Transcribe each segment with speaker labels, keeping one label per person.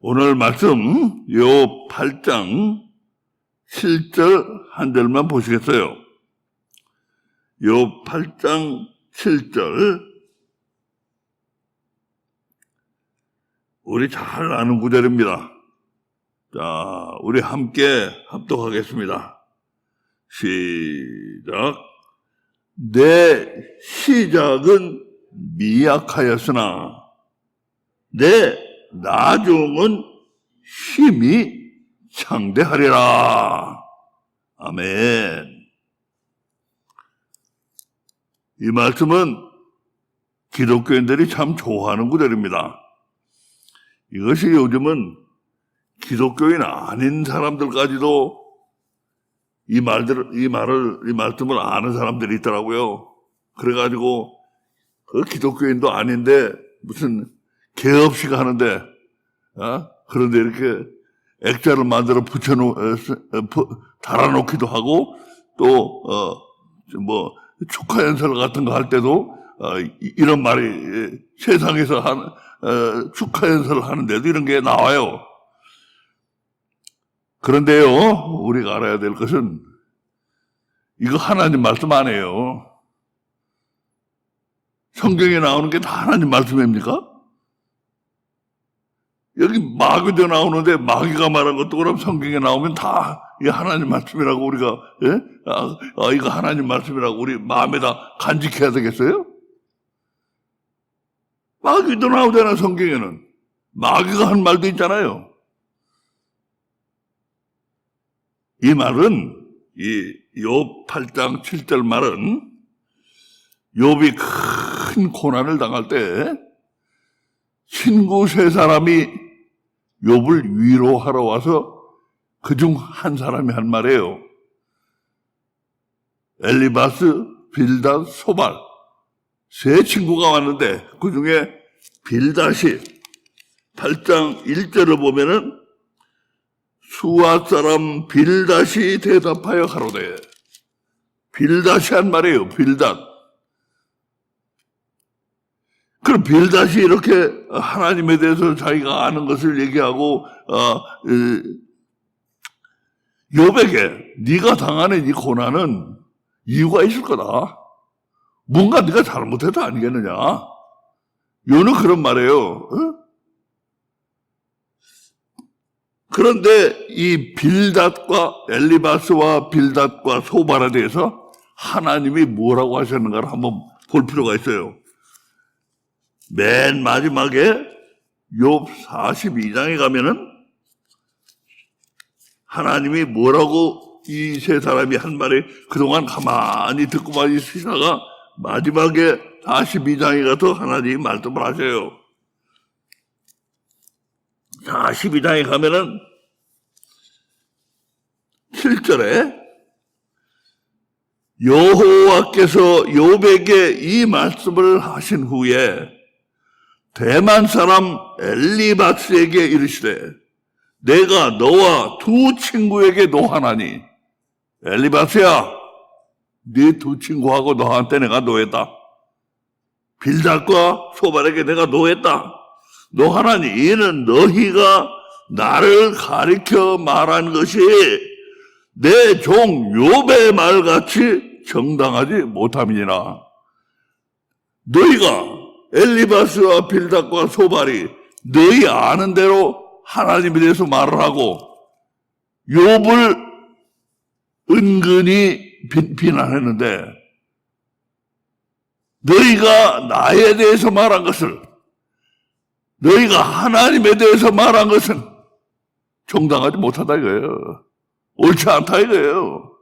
Speaker 1: 오늘 말씀 요 8장 7절 한 절만 보시겠어요? 요 8장 7절 우리 잘 아는 구절입니다. 자, 우리 함께 합독하겠습니다. 시작. 내 시작은 미약하였으나 내 나중은 힘이 창대하리라. 아멘. 이 말씀은 기독교인들이 참 좋아하는 구절입니다. 이것이 요즘은 기독교인 아닌 사람들까지도 이 말들, 이 말을, 이 말씀을 아는 사람들이 있더라고요. 그래가지고, 그 기독교인도 아닌데, 무슨, 개 없이 가는데, 어? 그런데 이렇게 액자를 만들어 붙여놓, 어, 스- 어, 부- 달아놓기도 하고, 또, 어, 뭐, 축하 연설 같은 거 할 때도, 어, 이- 이런 말이 예, 세상에서 한, 어, 축하 연설을 하는데도 이런 게 나와요. 그런데요, 우리가 알아야 될 것은 이거 하나님 말씀 아니에요. 성경에 나오는 게 다 하나님 말씀입니까? 여기 마귀도 나오는데 마귀가 말한 것도 그럼 성경에 나오면 다 이 하나님 말씀이라고 우리가 예? 아, 아, 이거 하나님 말씀이라고 우리 마음에다 간직해야 되겠어요? 마귀도 나오잖아 성경에는 마귀가 한 말도 있잖아요. 이 말은 이욥 8장 7절 말은 욥이 큰 고난을 당할 때 친구 세 사람이 욥을 위로하러 와서 그 중 한 사람이 한 말이에요. 엘리바스, 빌닷, 소발 세 친구가 왔는데 그 중에 빌닷이 8장 1절을 보면은 수아 사람 빌닷이 대답하여 가로되 빌닷이 한 말이에요. 빌닷. 그럼 빌닷이 이렇게 하나님에 대해서 자기가 아는 것을 얘기하고 어, 이, 욥에게 네가 당하는 이 고난은 이유가 있을 거다. 뭔가 네가 잘못해도 아니겠느냐. 요는 그런 말이에요. 어? 그런데 이 빌닷과 엘리바스와 빌닷과 소발에 대해서 하나님이 뭐라고 하셨는가를 한번 볼 필요가 있어요. 맨 마지막에 욥 42장에 가면은 하나님이 뭐라고 이 세 사람이 한 말에 그동안 가만히 듣고만 있으시다가 마지막에 42장에 가서 하나님이 말씀을 하셔요. 42장에 가면은 7절에 여호와께서 욥에게 이 말씀을 하신 후에 대만 사람 엘리바스에게 이르시되 내가 너와 두 친구에게 노하나니 엘리바스야 네 두 친구하고 너한테 내가 노했다. 빌닷과 소발에게 내가 노했다. 노하나니 이는 너희가 나를 가리켜 말한 것이 내종 욥의 말같이 정당하지 못함이니라. 너희가 엘리바스와 빌닷과 소발이 너희 아는 대로 하나님에 대해서 말을 하고 욥을 은근히 비, 비난했는데 너희가 나에 대해서 말한 것을 너희가 하나님에 대해서 말한 것은 정당하지 못하다 이거예요. 옳지 않다 이거예요.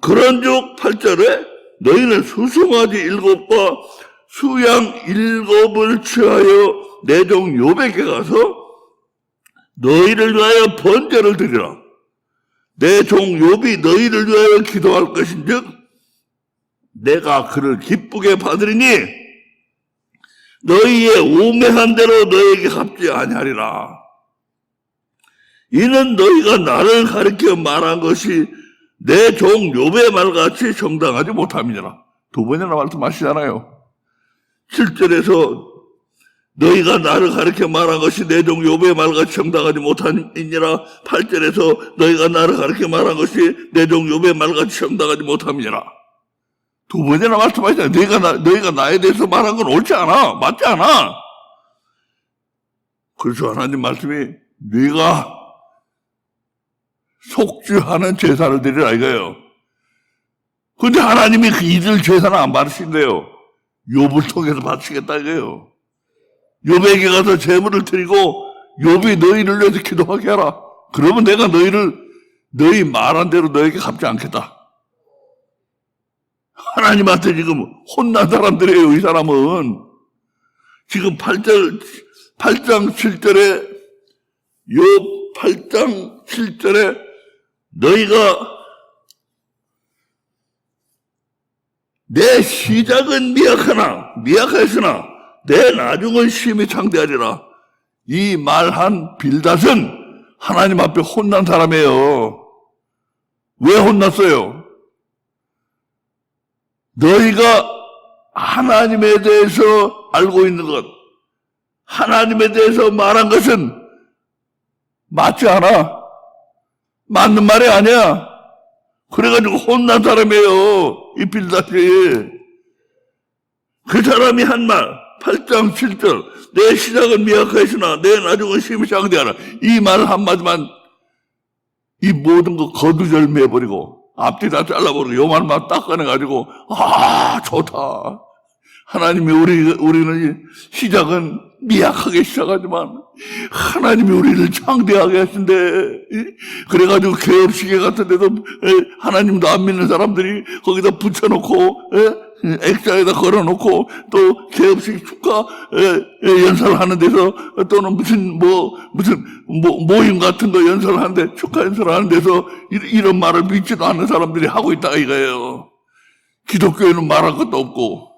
Speaker 1: 그런즉 8절에 너희는 수송아지 일곱과 수양 일곱을 취하여 내종 요백에 가서 너희를 위하여 번제를 드리라. 내종 욥이 너희를 위하여 기도할 것인즉 내가 그를 기쁘게 받으리니 너희의 우매한 대로 너에게 갚지 아니하리라. 이는 너희가 나를 가리켜 말한 것이 내종 욥의 말같이 정당하지 못함이니라. 두 번이나 말씀하시잖아요. 7절에서 너희가 나를 가르쳐 말한 것이 내 종 요배의 말같이 정당하지 못함이니라. 8절에서 너희가 나를 가르쳐 말한 것이 내 종 요배의 말같이 정당하지 못함이니라. 두 번이나 말씀하시잖아요. 너희가, 나, 너희가 나에 대해서 말한 건 옳지 않아. 맞지 않아. 그래서 하나님 말씀이 네가 속죄하는 제사를 드리라 이거예요 근데 하나님이 그 이들 제사는 안 받으신대요 욥을 통해서 바치겠다 이거예요 욥에게 가서 제물을 드리고 욥이 너희를 위해서 기도하게 하라. 그러면 내가 너희를 너희 말한 대로 너에게 갚지 않겠다. 하나님한테 지금 혼난 사람들이에요, 이 사람은. 지금 8절, 8장 7절에, 욥 8장 7절에 너희가 내 시작은 미약하나, 미약하였으나, 내 나중은 심히 창대하리라. 이 말한 빌닷은 하나님 앞에 혼난 사람이에요. 왜 혼났어요? 너희가 하나님에 대해서 알고 있는 것, 하나님에 대해서 말한 것은 맞지 않아. 맞는 말이 아니야. 그래가지고 혼난 사람이에요. 이 빌닷이. 그 사람이 한 말, 8장 7절, 내 시작은 미약하였으나 내 나중은 심히 장대하라. 이 말 한마디만 이 모든 거 거두절미해버리고 앞뒤 다 잘라버리고 요 말만 딱 꺼내가지고 아 좋다. 하나님이 우리, 우리는 시작은 미약하게 시작하지만 하나님이 우리를 창대하게 하신대. 그래가지고 개업시계 같은 데도 에, 하나님도 안 믿는 사람들이 거기다 붙여놓고 에, 액자에다 걸어놓고 또 개업식 축하 에, 에, 연설하는 데서 또는 무슨 뭐 무슨 모, 모임 같은 거 연설하는데 축하 연설하는 데서 이- 이런 말을 믿지도 않는 사람들이 하고 있다 이거예요. 기독교에는 말할 것도 없고.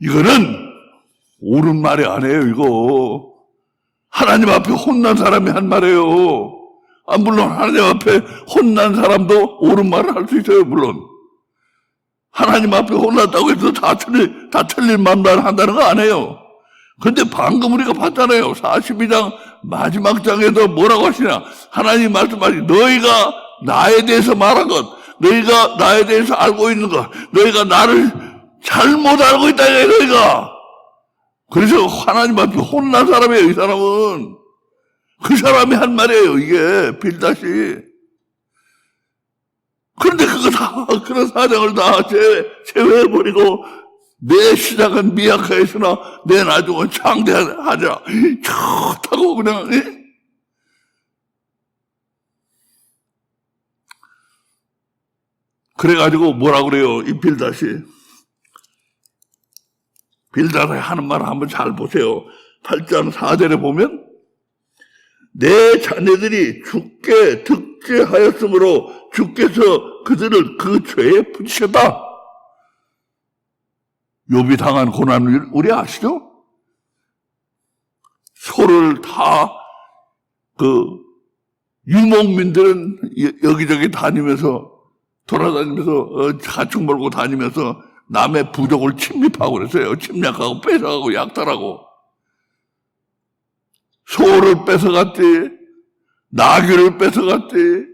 Speaker 1: 이거는 옳은 말이 아니에요, 이거. 하나님 앞에 혼난 사람이 한 말이에요. 아, 물론 하나님 앞에 혼난 사람도 옳은 말을 할 수 있어요, 물론. 하나님 앞에 혼났다고 해서 다 틀릴, 다 틀린 말만 한다는 거 아니에요. 근데 방금 우리가 봤잖아요. 42장 마지막 장에서 뭐라고 하시냐. 하나님 말씀하시 너희가 나에 대해서 말한 것, 너희가 나에 대해서 알고 있는 것, 너희가 나를 잘못 알고 있다, 너희가. 그래서 하나님 앞에 혼난 사람이에요, 이 사람은. 그 사람이 한 말이에요, 이게, 빌다시. 그런데 그거 다, 그런 사정을 다 제외, 제외해버리고, 내 시작은 미약하였으나, 내 나중은 창대하자. 좋다고 그냥, 예? 그래가지고 뭐라 그래요, 이 빌다시. 빌다시 하는 말 한번 잘 보세요. 8장 4절에 보면, 내 자녀들이 죽게 득죄하였으므로 주께서 그들을 그 죄에 붙이셨다. 욥이 당한 고난을 우리 아시죠? 소를 다 그 유목민들은 여- 여기저기 다니면서 돌아다니면서 어, 가축 몰고 다니면서 남의 부족을 침입하고 그랬어요. 침략하고 뺏어가고 약탈하고. 소를 뺏어갔지, 나귀를 뺏어갔지,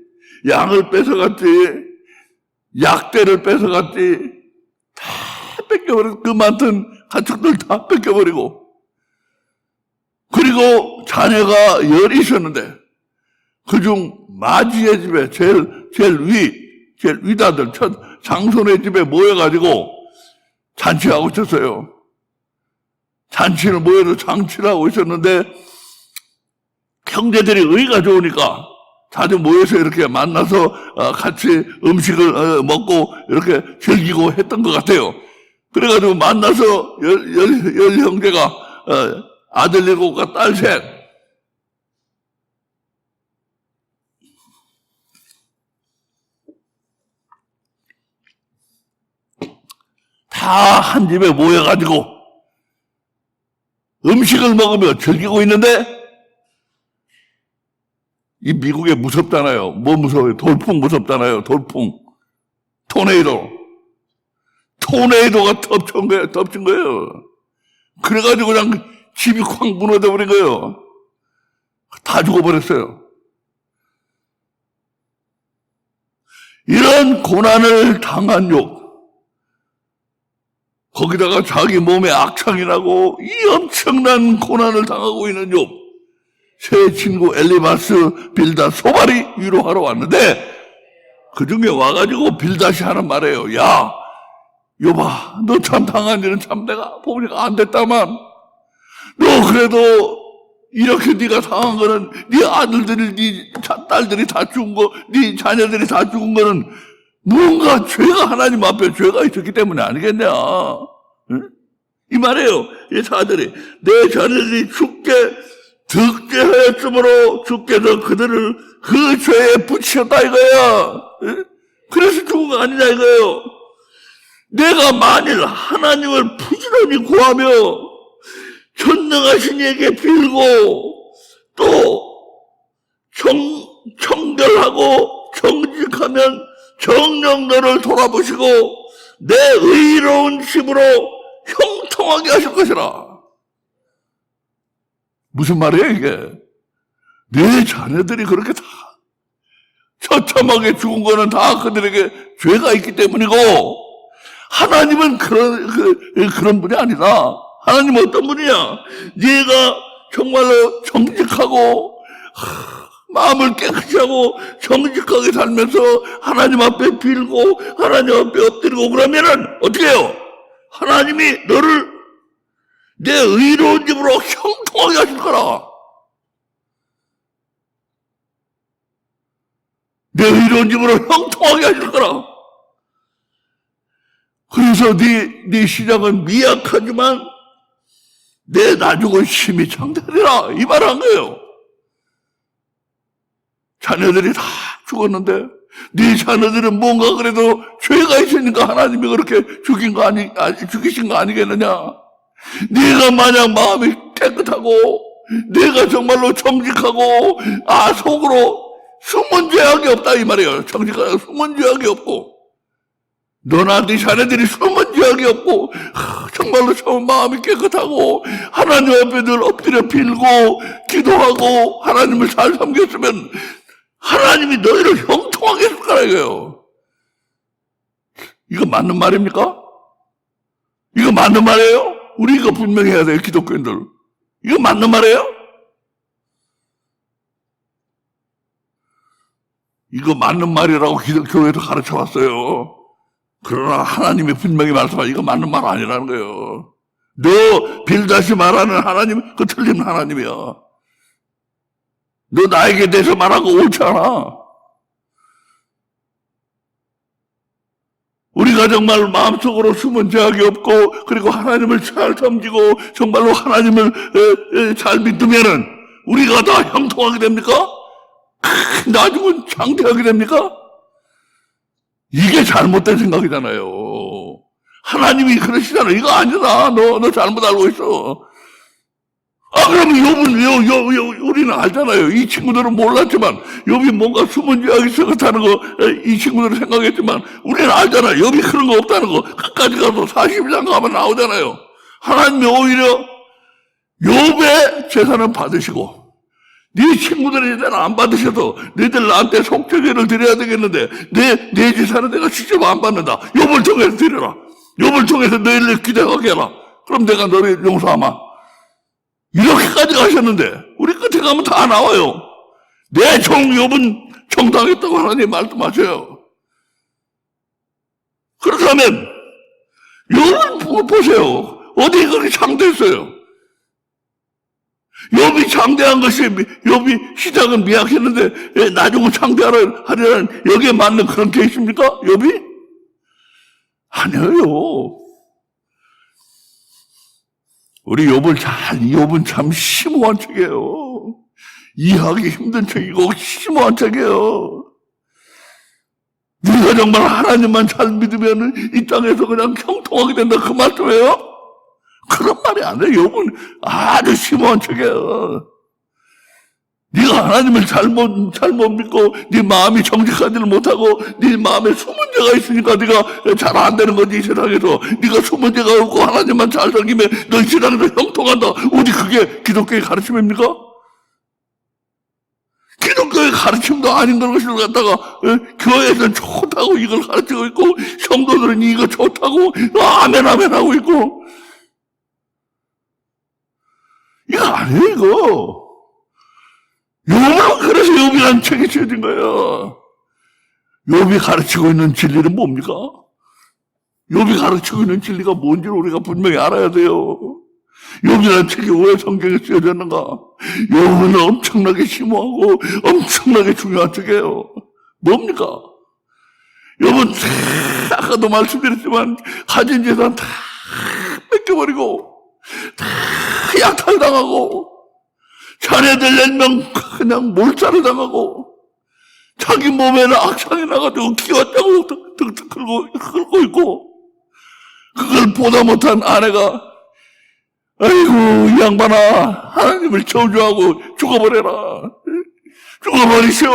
Speaker 1: 양을 뺏어갔지, 약대를 뺏어갔지, 다 뺏겨버리고, 그 많던 가축들 다 뺏겨버리고, 그리고 자녀가 열이 있었는데, 그중 마지의 집에 제일, 제일 위, 제일 위다들, 첫 장손의 집에 모여가지고 잔치하고 있었어요. 잔치를 모여서 잔치를 하고 있었는데, 형제들이 의가 좋으니까 자주 모여서 이렇게 만나서 어, 같이 음식을 어, 먹고 이렇게 즐기고 했던 것 같아요. 그래가지고 만나서 열, 열, 열 형제가 어, 아들 일곱과 딸 셋. 다 한 집에 모여가지고 음식을 먹으며 즐기고 있는데 이 미국에 무섭잖아요. 뭐 무서워요? 돌풍 무섭잖아요. 돌풍. 토네이도. 토네이도가 덮친 거예요. 덮친 거예요. 그래가지고 그냥 집이 콱 무너져 버린 거예요. 다 죽어버렸어요. 이런 고난을 당한 욕, 거기다가 자기 몸에 악창이 나고 이 엄청난 고난을 당하고 있는 욥, 새 친구 엘리마스 빌다 소발이 위로하러 왔는데 그 중에 와가지고 빌다시 하는 말이에요. 야, 욥아, 너참 당한 일은 참 내가 보니까 안 됐다만 너 그래도 이렇게 네가 당한 거는 네 아들들이 네 자- 딸들이 다 죽은 거, 네 자녀들이 다 죽은 거는 뭔가 죄가 하나님 앞에 죄가 있었기 때문에 아니겠냐? 응? 이 말이에요. 이 사들이 내 자녀들이 죽게 득죄하였으므로 주께서 그들을 그 죄에 붙이셨다 이거야. 응? 그래서 죽은 거 아니냐 이거예요. 내가 만일 하나님을 부지런히 구하며 전능하신 이에게 빌고 또 정, 청결하고 정직하면 정령 너를 돌아보시고 내 의로운 힘으로 형통하게 하실 것이라. 무슨 말이에요 이게? 내 자녀들이 그렇게 다 처참하게 죽은 거는 다 그들에게 죄가 있기 때문이고 하나님은 그런 그, 그런 분이 아니다. 하나님 은 어떤 분이냐? 네가 정말로 정직하고 하, 마음을 깨끗이 하고 정직하게 살면서 하나님 앞에 빌고 하나님 앞에 엎드리고 그러면은 어떻게 해요? 하나님이 너를 내 의로운 집으로 형통하게 하실 거라. 내 의로운 집으로 형통하게 하실 거라. 그래서 네, 네 시작은 미약하지만 내 나중은 힘이 장대리라. 이 말 한 거예요. 자녀들이 다 죽었는데 네 자녀들은 뭔가 그래도 죄가 있으니까 하나님이 그렇게 죽인 거 아니, 죽이신 거 아니겠느냐? 네가 만약 마음이 깨끗하고 내가 정말로 정직하고 아 속으로 숨은 죄악이 없다 이 말이에요. 정직하고 숨은 죄악이 없고 너나 네 자녀들이 숨은 죄악이 없고 하, 정말로 참 마음이 깨끗하고 하나님 앞에 늘 엎드려 빌고 기도하고 하나님을 잘 섬겼으면 하나님이 너희를 형통하게 해줄 거라 이거예요. 이거 맞는 말입니까? 이거 맞는 말이에요? 우리 이거 분명히 해야 돼요, 기독교인들. 이거 맞는 말이에요? 이거 맞는 말이라고 기독교에서 가르쳐 왔어요. 그러나 하나님이 분명히 말씀하신 이거 맞는 말 아니라는 거예요. 너 빌다시 말하는 하나님, 그 틀린 하나님이야. 너 나에게 대해서 말하고 옳지 않아. 우리가 정말 마음속으로 숨은 죄악이 없고 그리고 하나님을 잘 섬기고 정말로 하나님을 잘 믿으면은 우리가 다 형통하게 됩니까? 크, 나중은 장대하게 됩니까? 이게 잘못된 생각이잖아요. 하나님이 그러시잖아요. 이거 아니다. 너, 너 잘못 알고 있어. 아, 그러면 욥은, 요, 요, 요, 우리는 알잖아요. 이 친구들은 몰랐지만, 욥이 뭔가 숨은 죄악이 있었다는 거, 에, 이 친구들은 생각했지만, 우리는 알잖아요. 욥이 그런 거 없다는 거. 끝까지 가서 40장 가면 나오잖아요. 하나님이 오히려 욥의 재산은 받으시고, 네 친구들이 이제는 안 받으셔도 너희들 나한테 속죄제를 드려야 되겠는데 내, 내 재산은 내가 직접 안 받는다. 욥을 통해서 드려라. 욥을 통해서 너희를 기대하게 해라. 그럼 내가 너를 용서하마. 이렇게까지 가셨는데 우리 끝에 가면 다 나와요. 내종 욥은 정당했다고 하나님 말씀하셔요. 그렇다면 욥을 보세요. 어디 그렇게 장대했어요. 욥이 장대한 것이 욥이 시작은 미약했는데 예, 나중은 장대하려 하려는 여기에 맞는 그런 게 있습니까? 욥이? 아니에요. 우리 욥을 잘 욥은 참 심오한 책이에요. 이해하기 힘든 책이고 심오한 책이에요. 네가 정말 하나님만 잘 믿으면 이 땅에서 그냥 형통하게 된다 그 말씀이에요? 그런 말이 아니에요. 욥은 아주 심오한 책이에요. 네가 하나님을 잘못 잘못 믿고 네 마음이 정직하지를 못하고 네 마음에 숨은 죄가 있으니까 네가 잘 안 되는 거지 이 세상에서 네가 숨은 죄가 없고 하나님만 잘 섬기면 너 이 세상에서 형통한다 어디 그게 기독교의 가르침입니까? 기독교의 가르침도 아닌 것을 갖다가 예? 교회에서는 좋다고 이걸 가르치고 있고 성도들은 이거 좋다고 아멘 아멘 하고 있고 이거 아니에요 이거 요만 그래서 요비라는 책이 지어진 거예요 요비 가르치고 있는 진리는 뭡니까? 요비 가르치고 있는 진리가 뭔지 우리가 분명히 알아야 돼요 욥이라는 책이 왜 성경에 쓰여졌는가? 욥은 엄청나게 심오하고 엄청나게 중요한 책이에요. 뭡니까? 다 아까도 말씀드렸지만 가진 재산 다 뺏겨버리고 다 약탈당하고 자네들 열명 그냥 몰살을 당하고 자기 몸에는 악상이 나가지고 기왔다고 득득 긁고, 긁고 있고 그걸 보다 못한 아내가 아이고, 이 양반아, 하나님을 저주하고 죽어버려라. 죽어버리시오.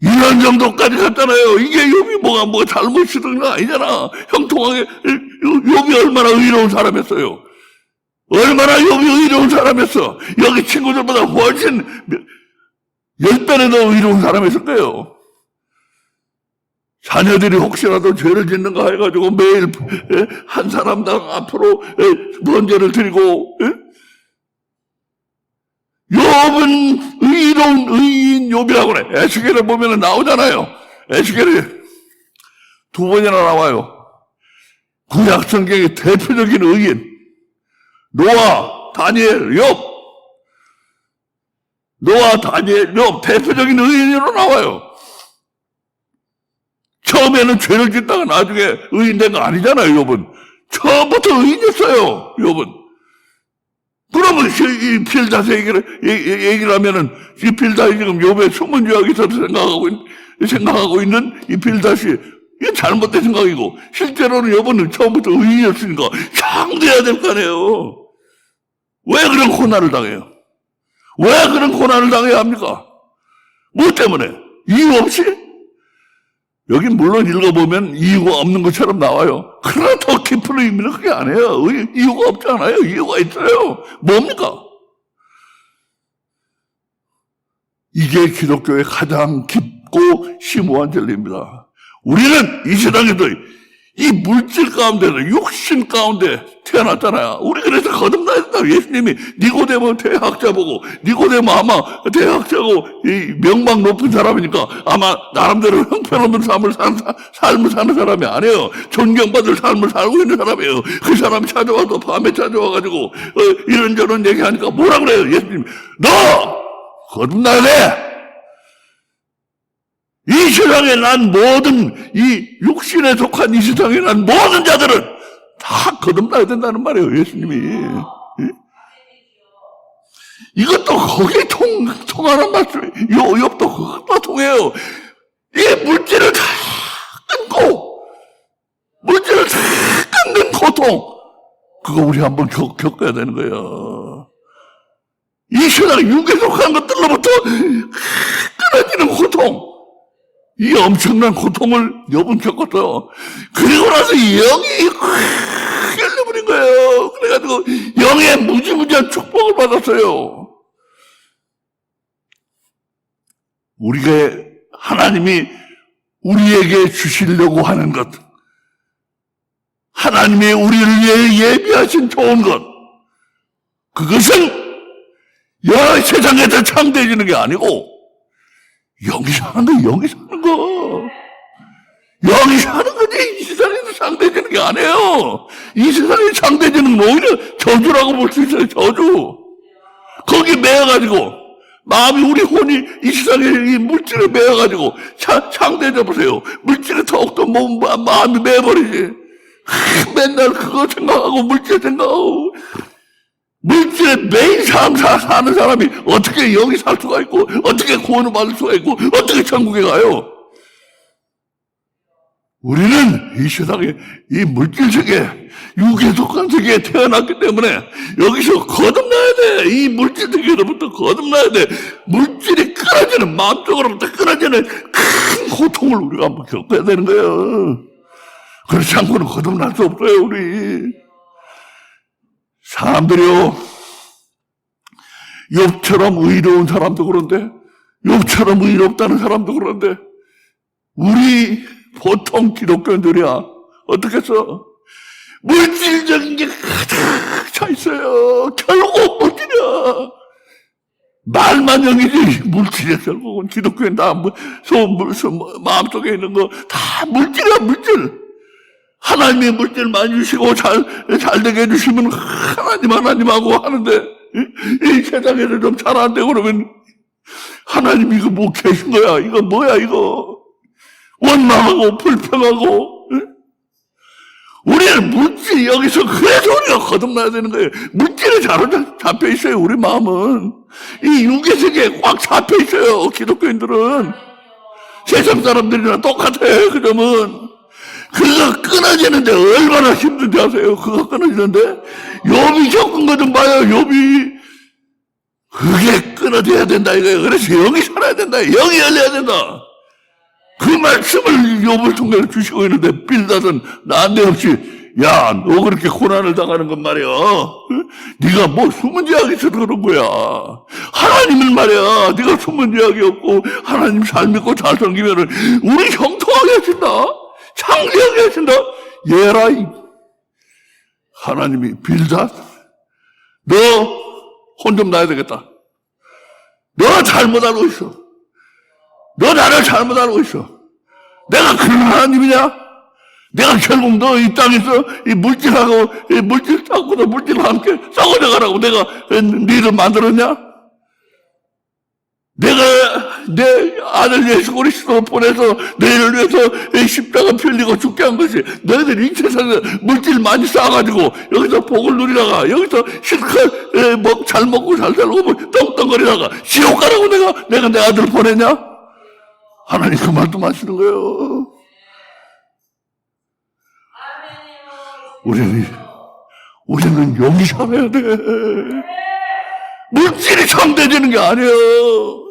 Speaker 1: 이런 정도까지 갔잖아요. 이게 욥이 뭐가 뭐 잘못이든 거 아니잖아. 형통하게, 욥이 얼마나 의로운 사람이었어요. 얼마나 욥이 의로운 사람이었어. 여기 친구들보다 훨씬 열 배는 더 의로운 사람이었을 거예요. 자녀들이 혹시라도 죄를 짓는가 해가지고 매일 예, 한 사람당 앞으로 예, 번제를 드리고 예? 욥은 의로운 의인 욥이라고 그래 에스겔에 보면 나오잖아요 에스겔이 두 번이나 나와요 구약 성경의 대표적인 의인 노아, 다니엘, 욥 노아, 다니엘, 욥 대표적인 의인으로 나와요 처음에는 죄를 짓다가 나중에 의인 된 거 아니잖아요, 욥은. 처음부터 의인이었어요, 욥은. 그러면 이 필다스 얘기를, 얘- 얘기를 하면은, 이 필다스 지금 욥의 숨은 죄악이 있어서 생각하고, 있, 생각하고 있는 이 필다시, 이게 잘못된 생각이고, 실제로는 욥은 처음부터 의인이었으니까 상대해야 될 거 아니에요. 왜 그런 고난을 당해요? 왜 그런 고난을 당해야 합니까? 뭐 때문에? 이유 없이? 여기 물론 읽어보면 이유가 없는 것처럼 나와요. 그러나 더 깊은 의미는 그게 아니에요. 의- 이유가 없잖아요. 이유가 있어요. 뭡니까? 이게 기독교의 가장 깊고 심오한 진리입니다. 우리는 이 세상에도 이 물질 가운데서 육신 가운데 태어났잖아요. 우리 그래서 거듭나야 된다. 예수님이 니고데모 대학자 보고 니고데모 아마 대학자고 이 명망 높은 사람이니까 아마 나름대로 형편없는 삶을 사는, 사- 삶을 사는 사람이 아니에요. 존경받을 삶을 살고 있는 사람이에요. 그 사람이 찾아와도 밤에 찾아와가지고 어, 이런저런 얘기하니까 뭐라 그래요? 예수님 너 거듭나야 돼. 이 세상에 난 모든 이 육신에 속한 이 세상에 난 모든 자들은 다 거듭나야 된다는 말이에요, 예수님이. 예? 이것도 거기에 통, 통하는 말씀, 요, 옆도 그것도 통해요. 이 물질을 다 끊고, 물질을 다 끊는 고통, 그거 우리 한번 겪, 겪어야 되는 거예요. 이 세상 육에 속한 것들로부터 끊어지는 고통, 이 엄청난 고통을 여분 겪었어요. 그리고 나서 영이 확 열려버린 거예요. 그래가지고 영의 무지무지한 축복을 받았어요. 우리가 하나님이 우리에게 주시려고 하는 것, 하나님이 우리를 위해 예비하신 좋은 것, 그것은 여러 세상에서 창대해지는 게 아니고 영이 사는 거, 영이 사는 거. 영이 사는 거지. 이 세상에서 상대되는 게 아니에요. 이 세상에 상대되는 건 오히려 저주라고 볼 수 있어요, 저주. 거기 매여가지고, 마음이 우리 혼이 이 세상에 이 물질에 매여가지고, 차, 상대해 보세요. 물질에 더욱더 몸, 마- 마음이 매여버리지. 하, 맨날 그거 생각하고, 물질 생각하고, 물질에 매일 삶 사, 사는 사람이 어떻게 여기 살 수가 있고, 어떻게 구원을 받을 수가 있고, 어떻게 천국에 가요? 우리는 이 세상에 이 물질 세계, 육에 속한 세계에 태어났기 때문에 여기서 거듭나야 돼. 이 물질 세계로부터 거듭나야 돼. 물질이 끊어지는 마음적으로부터 끊어지는 큰 고통을 우리가 한번 겪어야 되는 거예요. 그렇지 않고는 거듭날 수 없어요, 우리. 사람들이요. 욥처럼 의로운 사람도 그런데, 욥처럼 의롭다는 사람도 그런데, 우리 보통 기독교인들이야. 어떻겠어? 물질적인 게 가득 차 있어요. 결국 물질이야. 말만 영이지 물질이야 결국은 기독교인 다 소, 마음속에 있는 거 다 물질이야 물질. 하나님이 물질 많이 주시고 잘, 잘 되게 해주시면 하나님 하나님하고 하는데 이, 이 세상에서 좀 잘 안 되고 그러면 하나님 이거 뭐 계신 거야 이거 뭐야 이거 원망하고 불평하고 응? 우리는 물질 여기서 그래서 우리가 거듭나야 되는 거예요. 물질에 잘 잡혀 있어요. 우리 마음은 이 육의 세계에 꽉 잡혀 있어요. 기독교인들은 세상 사람들이랑 똑같아. 그 점은 그거 끊어지는데 얼마나 힘든지 아세요? 그거 끊어지는데 욥이 겪은 거 좀 봐요. 욥이 그게 끊어져야 된다 이거예요. 그래서 영이 살아야 된다. 영이 열려야 된다. 그 말씀을 욥을 통해 주시고 있는데 빌닷은 난데없이 야 너 그렇게 고난을 당하는 건 말이야 응? 네가 뭐 숨은 죄악이 있어서 그런 거야 하나님은 말이야 네가 숨은 죄악이 없고 하나님 잘 믿고 잘 섬기면은 우리 형통하게 하신다 창대하게 하신다 얘라 이 하나님이 빌닷 너혼 좀 나야 되겠다 너 잘못 알고 있어 너 나를 잘못 알고 있어. 내가 그런 하나님이냐? 내가 결국 너 이 땅에서 이 물질하고 이 물질 땅보다 물질과 함께 썩어져 가라고 내가 너를 만들었냐? 내가 내 아들 예수 그리스도 보내서 너희를 위해서 이 십자가 펴리고 죽게 한 것이 너희들 이 세상에 물질 많이 쌓아가지고 여기서 복을 누리다가 여기서 실컷 에, 먹, 잘 먹고 잘 살고 뭐 떵떵거리다가 지옥 가라고 내가 내가 내 아들 보내냐? 하나님 그 말도 마시는 거예요. 우리는, 우리는 살아야 돼. 물질이 참되지는 게 아니에요.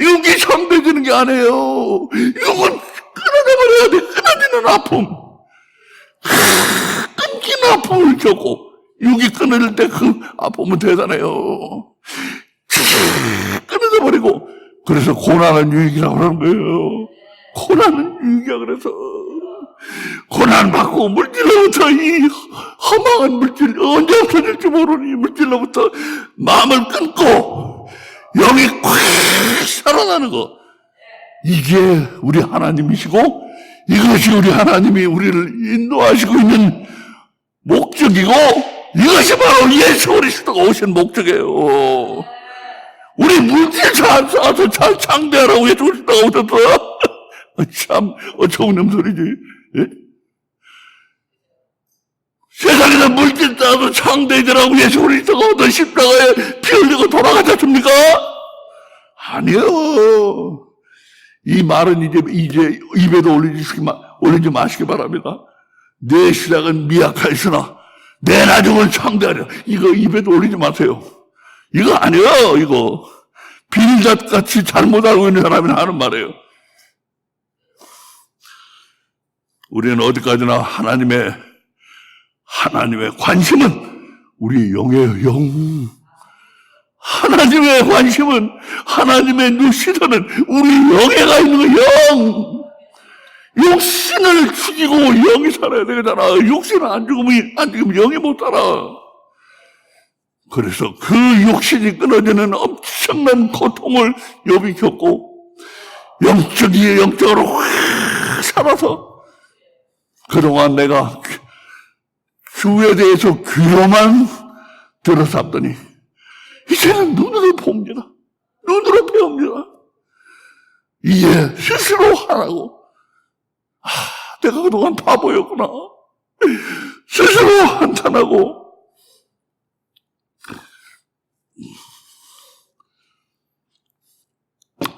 Speaker 1: 육이 참되지는 게 아니에요. 육은 끊어내버려야 돼. 끊어지는 아픔. 끊기는 아픔을 겪고, 육이 끊어질 때 그 아픔은 대단해요. 끊어져 버리고, 그래서 고난은 유익이라고 그러는 거예요. 고난은 유익이야, 그래서. 고난 받고 물질로부터 이 허망한 물질, 언제 없어질지 모르는 이 물질로부터 마음을 끊고 영이 콱 살아나는 거. 이게 우리 하나님이시고 이것이 우리 하나님이 우리를 인도하시고 있는 목적이고 이것이 바로 예수 그리스도가 오신 목적이에요. 우리 물질 잘 쌓아서 잘 창대하라고 예수 그리스도가 오셨어. 어, 참 어처구니없는 소리지. 예? 세상에서 물질 쌓아서 창대해지라고 예수 그리스도가 어떤 십자가에 피 흘리고 돌아가셨습니까? 아니요. 이 말은 이제, 이제 입에도 올리지, 마- 올리지 마시기 바랍니다. 내 시작은 미약하였으나 내 나중은 창대하려. 이거 입에도 올리지 마세요. 이거 아니에요, 이거. 빌닷 같이 잘못 알고 있는 사람이 하는 말이에요. 우리는 어디까지나 하나님의, 하나님의 관심은 우리 영의 영. 하나님의 관심은, 하나님의 눈시선은 우리 영에가 있는 거, 영. 육신을 죽이고 영이 살아야 되잖아. 육신은 안 죽으면, 안 죽으면 영이 못 살아. 그래서 그 육신이 끊어지는 엄청난 고통을 욥이 겪고 영적이 영적으로 확 살아서 그동안 내가 주에 대해서 귀로만 들어쌌더니 이제는 눈으로 봅니다. 눈으로 배웁니다. 이제 스스로 하라고. 아, 내가 그동안 바보였구나. 스스로 한탄하고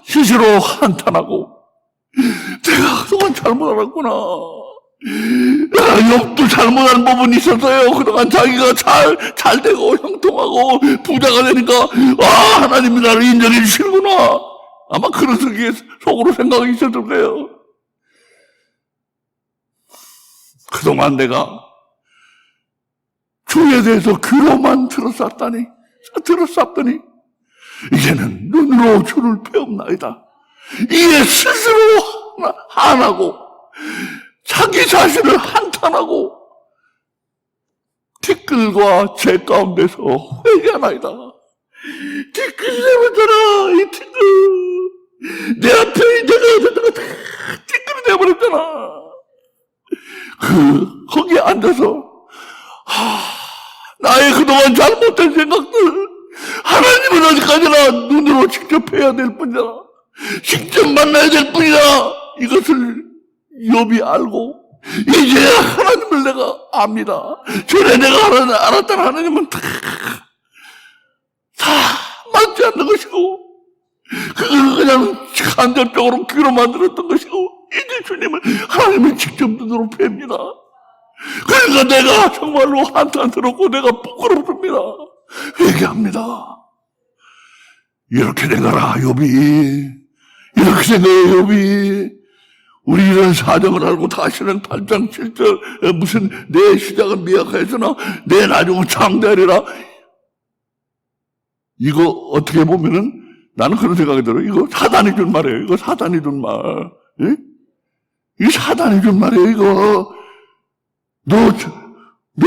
Speaker 1: 스스로 한탄하고 내가 그동안 잘못 알았구나. 아, 욥도 잘못한 부분이 있었어요. 그동안 자기가 잘, 잘 되고 형통하고 부자가 되니까, 아, 하나님이 나를 인정해 주시는구나. 아마 그런 속에 속으로 생각이 있었을 거예요. 그동안 내가 주에 대해서 귀로만 들었었다니, 들었었더니, 이제는 눈으로 주를 배움나이다. 이에 스스로 한하고, 자기 자신을 한탄하고, 티끌과 제 가운데서 회개하나이다. 티끌이 되버렸잖아, 이 티끌. 내 앞에 내가 있었던 거다 티끌이 되버렸잖아. 그, 거기에 앉아서, 하, 나의 그동안 잘못된 생각들, 하나님은 어디까지나 눈으로 직접 해야 될 뿐이다. 직접 만나야 될 뿐이다. 이것을 욥이 알고, 이제야 하나님을 내가 압니다. 전에 내가 알았던 하나님은 다, 다 맞지 않는 것이고, 그걸 그냥 간접적으로 귀로 만들었던 것이고, 이제 주님은 하나님을 직접 눈으로 뵙니다. 그러니까 내가 정말로 한탄 들었고 내가 부끄럽습니다. 회개합니다. 이렇게 되거라, 욥이. 이렇게 생각해, 욥이. 우리 이런 사정을 알고 다시는 8장 7절 무슨 내 시작은 미약하였으나 내 나중은 창대하리라. 이거 어떻게 보면은 나는 그런 생각이 들어요. 이거 사단이 준 말이에요. 이거 사단이 준 말. 예? 이 사단이 준 말이에요. 이거 너, 저- 너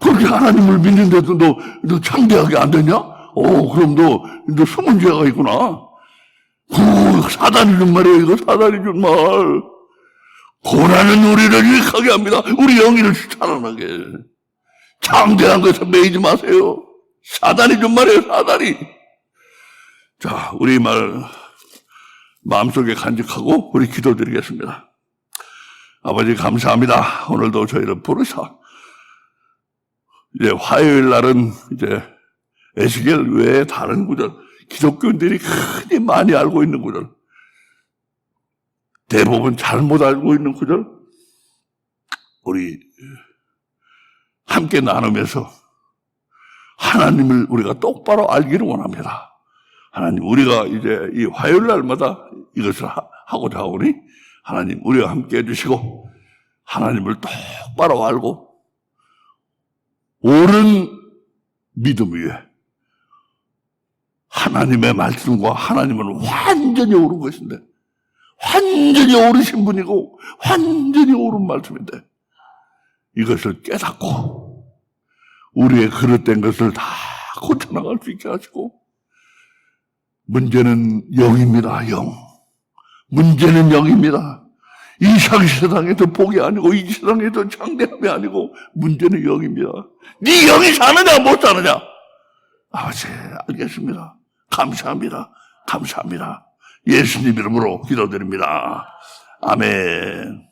Speaker 1: 그렇게 하나님을 믿는데도 너, 너 창대하게 안 되냐? 오, 그럼 너, 너 숨은 죄가 있구나. 그 사단이 준 말이에요. 이거 사단이 준 말. 고난은 우리를 유익하게 합니다. 우리 영혼을 살아나게. 창대한 것에 매이지 마세요. 사단이 준 말이에요, 사단이. 자, 우리 말, 마음속에 간직하고 우리 기도드리겠습니다. 아버지 감사합니다. 오늘도 저희를 부르사. 이제 화요일 날은 이제 에스겔 외에 다른 구절, 기독교인들이 흔히 많이 알고 있는 구절, 대부분 잘못 알고 있는 구절, 우리 함께 나누면서 하나님을 우리가 똑바로 알기를 원합니다. 하나님, 우리가 이제 이 화요일 날마다 이것을 하- 하고자 하오니 하나님, 우리와 함께 해주시고 하나님을 똑바로 알고 옳은 믿음 위에 하나님의 말씀과 하나님은 완전히 옳은 것인데 완전히 옳으신 분이고 완전히 옳은 말씀인데 이것을 깨닫고 우리의 그릇된 것을 다 고쳐나갈 수 있게 하시고 문제는 영입니다 영. 문제는 영입니다. 이 상- 세상에도 복이 아니고 이 세상에도 창대함이 아니고 문제는 영입니다. 네 영이 사느냐 못 사느냐? 아버지 알겠습니다 감사합니다. 감사합니다. 예수님 이름으로 기도드립니다. 아멘